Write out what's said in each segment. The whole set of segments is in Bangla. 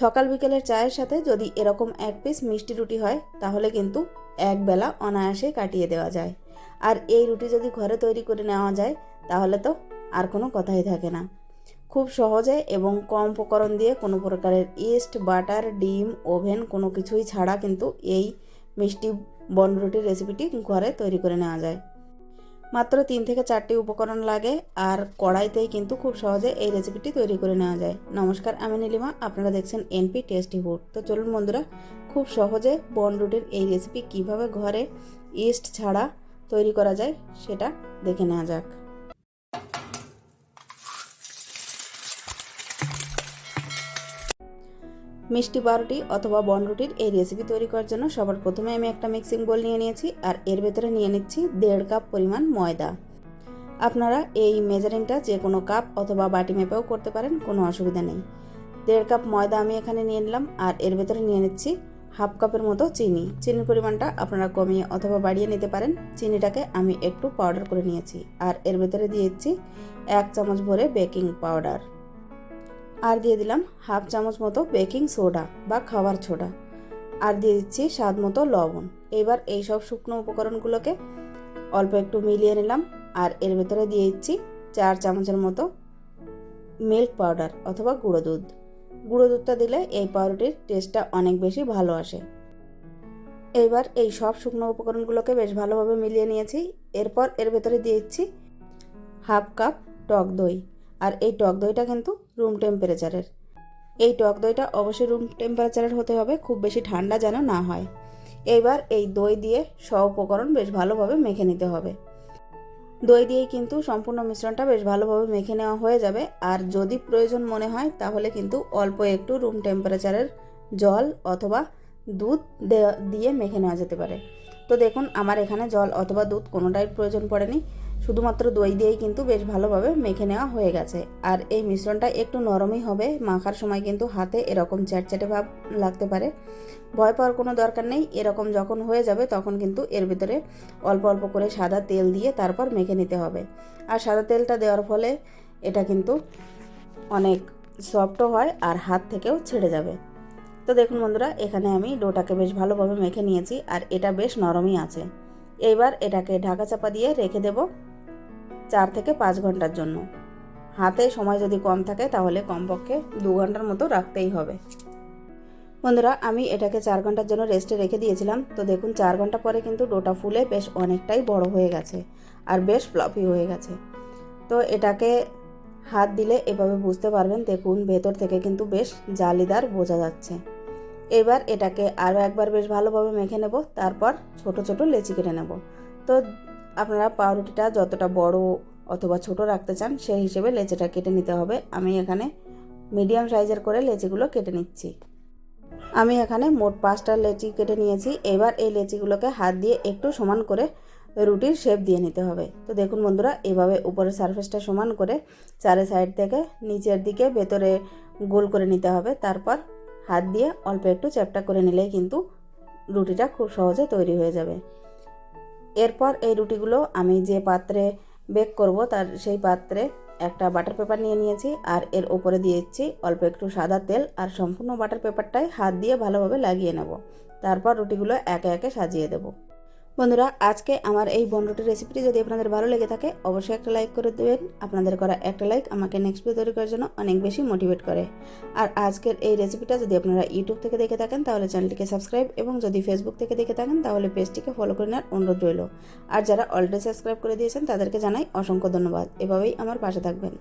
সকাল বিকেলের চায়ের সাথে যদি এরকম এক পিস মিষ্টি রুটি হয়, তাহলে কিন্তু এক বেলা অনায়াসে কাটিয়ে দেওয়া যায়। আর এই রুটি যদি ঘরে তৈরি করে নেওয়া যায়, তাহলে তো আর কোনো কথাই থাকে না। খুব সহজে এবং কম উপকরণ দিয়ে কোনো প্রকারের ইস্ট, বাটার, ডিম, ওভেন কোনো কিছুই ছাড়া কিন্তু এই মিষ্টি বনরুটির রেসিপিটি ঘরে তৈরি করে নেওয়া যায়। মাত্র তিন থেকে চারটি উপকরণ লাগে আর কড়াইতেই কিন্তু খুব সহজে এই রেসিপিটি তৈরি করে নেওয়া যায়। নমস্কার, আমি নীলিমা, আপনারা দেখছেন এনপি টেস্টি ফুড তো চলুন বন্ধুরা, খুব সহজে বনরুটির এই রেসিপি কীভাবে ঘরে ইস্ট ছাড়া তৈরি করা যায় সেটা দেখে নেওয়া যাক। মিষ্টি বারোটি অথবা বনরুটির এই রেসিপি তৈরি করার জন্য সবার প্রথমে আমি একটা মিক্সিং বোল নিয়ে নিয়েছি আর এর ভেতরে নিয়ে নিচ্ছি দেড় কাপ পরিমাণ ময়দা। আপনারা এই মেজারিংটা যে কোনো কাপ অথবা বাটি মেপেও করতে পারেন, কোনো অসুবিধা নেই। দেড় কাপ ময়দা আমি এখানে নিয়ে নিলাম আর এর ভেতরে নিয়ে নিচ্ছি হাফ কাপের মতো চিনি। চিনির পরিমাণটা আপনারা কমিয়ে অথবা বাড়িয়ে নিতে পারেন। চিনিটাকে আমি একটু পাউডার করে নিয়েছি আর এর ভেতরে দিয়েছি এক চামচ ভরে বেকিং পাউডার আর দিয়ে দিলাম হাফ চামচ মতো বেকিং সোডা বা খাবার ছোডা। আর দিয়ে দিচ্ছি স্বাদ মতো লবণ। এবার এই সব শুকনো উপকরণগুলোকে অল্প একটু মিলিয়ে নিলাম আর এর ভেতরে দিয়ে দিচ্ছি চার চামচের মতো মিল্ক পাউডার অথবা গুঁড়ো দুধ। গুঁড়ো দুধটা দিলে এই পাউরুটির টেস্টটা অনেক বেশি ভালো আসে। এবার এই সব শুকনো উপকরণগুলোকে বেশ ভালোভাবে মিলিয়ে নিয়েছি। এরপর এর ভেতরে দিয়ে দিচ্ছি হাফ কাপ টক দই। আর এই টক দইটা কিন্তু রুম টেম্পারেচারের এই টক দইটা অবশ্যই রুম টেম্পারেচারের হতে হবে, খুব বেশি ঠান্ডা যেন না হয়। এইবার এই দই দিয়ে সব উপকরণ বেশ ভালোভাবে মেখে নিতে হবে। দই দিয়েই কিন্তু সম্পূর্ণ মিশ্রণটা বেশ ভালোভাবে মেখে নেওয়া হয়ে যাবে। আর যদি প্রয়োজন মনে হয়, তাহলে কিন্তু অল্প একটু রুম টেম্পারেচারের জল অথবা দুধ দিয়ে মেখে নেওয়া যেতে পারে। তো দেখুন, আমার এখানে জল অথবা দুধ কোনোটাই প্রয়োজন পড়েনি। শুধুমাত্র দই দিয়েই কিন্তু বেশ ভালোভাবে মেখে নেওয়া হয়ে গেছে। আর এই মিশ্রণটা একটু নরমই হবে, মাখার সময় কিন্তু হাতে এরকম চ্যাটচ্যাটে ভাব লাগতে পারে। ভয় পাওয়ার কোনো দরকার নেই, এরকম যখন হয়ে যাবে তখন কিন্তু এর ভিতরে অল্প অল্প করে সাদা তেল দিয়ে তারপর মেখে নিতে হবে। আর সাদা তেলটা দেওয়ার ফলে এটা কিন্তু অনেক সফটও হয় আর হাত থেকেও ছেড়ে যাবে। তো দেখুন বন্ধুরা, এখানে আমি ডোটাকে বেশ ভালোভাবে মেখে নিয়েছি আর এটা বেশ নরমই আছে। এইবার এটাকে ঢাকা চাপা দিয়ে রেখে দেব চার থেকে পাঁচ ঘণ্টার জন্য। হাতে সময় যদি কম থাকে তাহলে কমপক্ষে দু ঘণ্টার মতো রাখতেই হবে। বন্ধুরা, আমি এটাকে চার ঘণ্টার জন্য রেস্টে রেখে দিয়েছিলাম। তো দেখুন, চার ঘণ্টা পরে কিন্তু ডোটা ফুলে বেশ অনেকটাই বড় হয়ে গেছে আর বেশ ফ্লপি হয়ে গেছে। তো এটাকে হাত দিলে এভাবে বুঝতে পারবেন, দেখুন ভেতর থেকে কিন্তু বেশ জালিদার বোঝা যাচ্ছে। এবার এটাকে আরও একবার বেশ ভালোভাবে মেখে নেব, তারপর ছোট ছোট লেচি কেটে নেব। তো আপনারা পাউরুটিটা যতটা বড় অথবা ছোট রাখতে চান, সেই হিসেবে লেচিটা কেটে নিতে হবে। আমি এখানে মিডিয়াম সাইজের করে লেচিগুলো কেটে নিচ্ছি। আমি এখানে মোট পাঁচটা লেচি কেটে নিয়েছি। এবার এই লেচিগুলোকে হাত দিয়ে একটু সমান করে রুটির শেপ দিয়ে নিতে হবে। তো দেখুন বন্ধুরা, এভাবে উপরের সারফেসটা সমান করে চারে সাইড থেকে নিচের দিকে ভেতরে গোল করে নিতে হবে। তারপর হাত দিয়ে অল্প একটু চ্যাপটা করে নিলেই কিন্তু রুটিটা খুব সহজে তৈরি হয়ে যাবে। এরপর এই রুটিগুলো আমি যে পাত্রে বেক করব তার সেই পাত্রে একটা বাটার পেপার নিয়ে নিয়েছি আর এর ওপরে দিয়েছি অল্প একটু সাদা তেল আর সম্পূর্ণ বাটার পেপারটাই হাত দিয়ে ভালোভাবে লাগিয়ে নেব। তারপর রুটিগুলো একে একে সাজিয়ে দেবো। বন্ধুরা, আজকে আমার এই বনরুটির রেসিপিটি যদি আপনাদের ভালো লেগে থাকে, অবশ্যই একটা লাইক করে দেবেন। আপনাদের করা একটা লাইক আমাকে নেক্সট ভিডিও তৈরি করার জন্য অনেক বেশি মোটিভেট করে। আর আজকের এই রেসিপিটা যদি আপনারা ইউটিউব থেকে দেখে থাকেন, তাহলে চ্যানেলটিকে সাবস্ক্রাইব এবং যদি ফেসবুক থেকে দেখে থাকেন, তাহলে পেজটিকে ফলো করে নেওয়ার অনুরোধ রইল। আর যারা অলরেডি সাবস্ক্রাইব করে দিয়েছেন, তাদেরকে জানাই অসংখ্য ধন্যবাদ। এভাবেই আমার পাশে থাকবেন।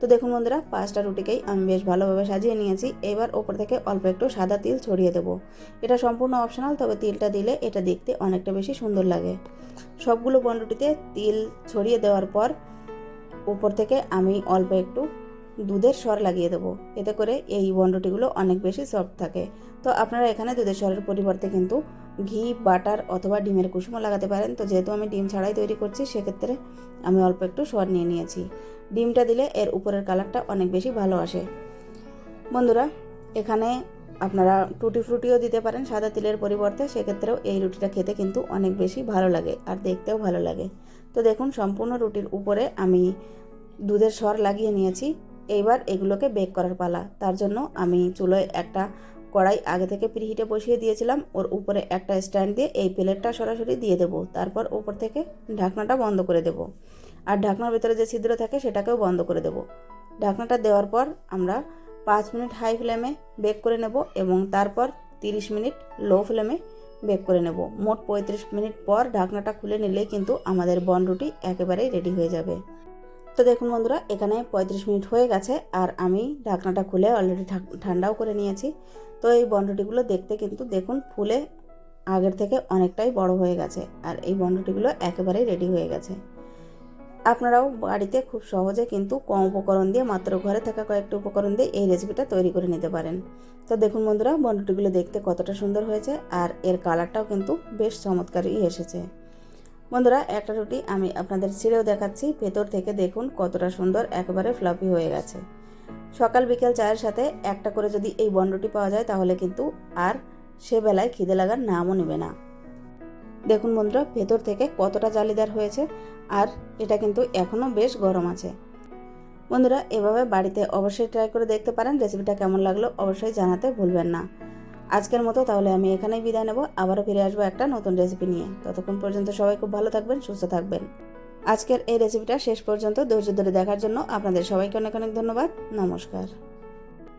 তো দেখুন বন্ধুরা, পাঁচটা রুটিকেই আমি বেশ ভালোভাবে সাজিয়ে নিয়েছি। এবার ওপর থেকে অল্প একটু সাদা তিল ছড়িয়ে দেবো। এটা সম্পূর্ণ অপশনাল তবে তিলটা দিলে এটা দেখতে অনেকটা বেশি সুন্দর লাগে। সবগুলো বনরুটিতে তিল ছড়িয়ে দেওয়ার পর উপর থেকে আমি অল্প একটু দুধের স্বর লাগিয়ে দেবো। এতে করে এই বনরুটিগুলো অনেক বেশি সফট থাকে। তো আপনারা এখানে দুধের স্বরের পরিবর্তে কিন্তু ঘি, বাটার অথবা ডিমের কুসুমও লাগাতে পারেন। তো যেহেতু আমি ডিম ছাড়াই তৈরি করছি, সেক্ষেত্রে আমি অল্প একটু স্বর নিয়ে নিয়েছি। ডিমটা দিলে এর উপরের কালারটা অনেক বেশি ভালো আসে। বন্ধুরা, এখানে আপনারা টুটি ফ্রুটিও দিতে পারেন সাদা তিলের পরিবর্তে, সেক্ষেত্রেও এই রুটিটা খেতে কিন্তু অনেক বেশি ভালো লাগে আর দেখতেও ভালো লাগে। তো দেখুন, সম্পূর্ণ রুটির উপরে আমি দুধের সর লাগিয়ে নিয়েছি। এইবার এগুলোকে বেক করার পালা। তার জন্য আমি চুলোয় একটা কড়াই আগে থেকে প্রিহিটে বসিয়ে দিয়েছিলাম। ওর উপরে একটা স্ট্যান্ড দিয়ে এই প্লেটটা সরাসরি দিয়ে দেবো। তারপর উপর থেকে ঢাকনাটা বন্ধ করে দেবো। আর ঢাকনার ভেতরে যে ছিদ্র থাকে, সেটাকেও বন্ধ করে দেবো। ঢাকনাটা দেওয়ার পর আমরা পাঁচ মিনিট হাই ফ্লেমে বেক করে নেব এবং তারপর তিরিশ মিনিট লো ফ্লেমে বেক করে নেব। মোট পঁয়ত্রিশ মিনিট পর ঢাকনাটা খুলে নিলেই কিন্তু আমাদের বন রুটি একেবারেই রেডি হয়ে যাবে। তো দেখুন বন্ধুরা, এখানে পঁয়ত্রিশ মিনিট হয়ে গেছে আর আমি ঢাকনাটা খুলে অলরেডি ঠান্ডাও করে নিয়েছি। তো এই বনরুটিগুলো দেখতে কিন্তু দেখুন ফুলে আগের থেকে অনেকটাই বড় হয়ে গেছে আর এই বনরুটিগুলো একেবারেই রেডি হয়ে গেছে। আপনারাও বাড়িতে খুব সহজে কিন্তু কম উপকরণ দিয়ে মাত্র ঘরে থাকা কয়েকটি উপকরণ দিয়ে এই রেসিপিটা তৈরি করে নিতে পারেন। তো দেখুন বন্ধুরা বনরুটিগুলো দেখতে কতটা সুন্দর হয়েছে আর এর কালারটাও কিন্তু বেশ চমৎকারই এসেছে। বন্ধুরা, একটা রুটি আমি আপনাদের ছিঁড়েও দেখাচ্ছি, ভেতর থেকে দেখুন কতটা সুন্দর একেবারে ফ্লাফি হয়ে গেছে। সকাল বিকেল চায়ের সাথে একটা করে যদি এই বনরুটি পাওয়া যায় তাহলে কিন্তু আর সে বেলায় খিদে লাগার নামও নেবে না। দেখুন বন্ধুরা, ভেতর থেকে কতটা জালিদার হয়েছে আর এটা কিন্তু এখনও বেশ গরম আছে। বন্ধুরা, এভাবে বাড়িতে অবশ্যই ট্রাই করে দেখতে পারেন রেসিপিটা কেমন লাগল অবশ্যই জানাতে ভুলবেন না। আজকের মতো তাহলে আমি এখানেই বিদায় নেব, আবারও ফিরে আসব একটা নতুন রেসিপি নিয়ে। ততক্ষণ পর্যন্ত সবাই খুব ভালো থাকবেন, সুস্থ থাকবেন। আজকের এই রেসিপিটা শেষ পর্যন্ত ধৈর্য ধরে দেখার জন্য আপনাদের সবাইকে অনেক অনেক ধন্যবাদ, নমস্কার।